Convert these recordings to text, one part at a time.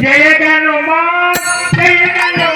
ஜெயகனுமா ஜெயகனுமா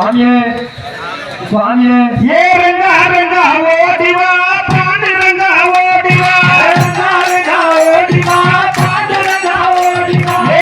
சுவாமியே சுவாமியே ஏறங்க ஓடி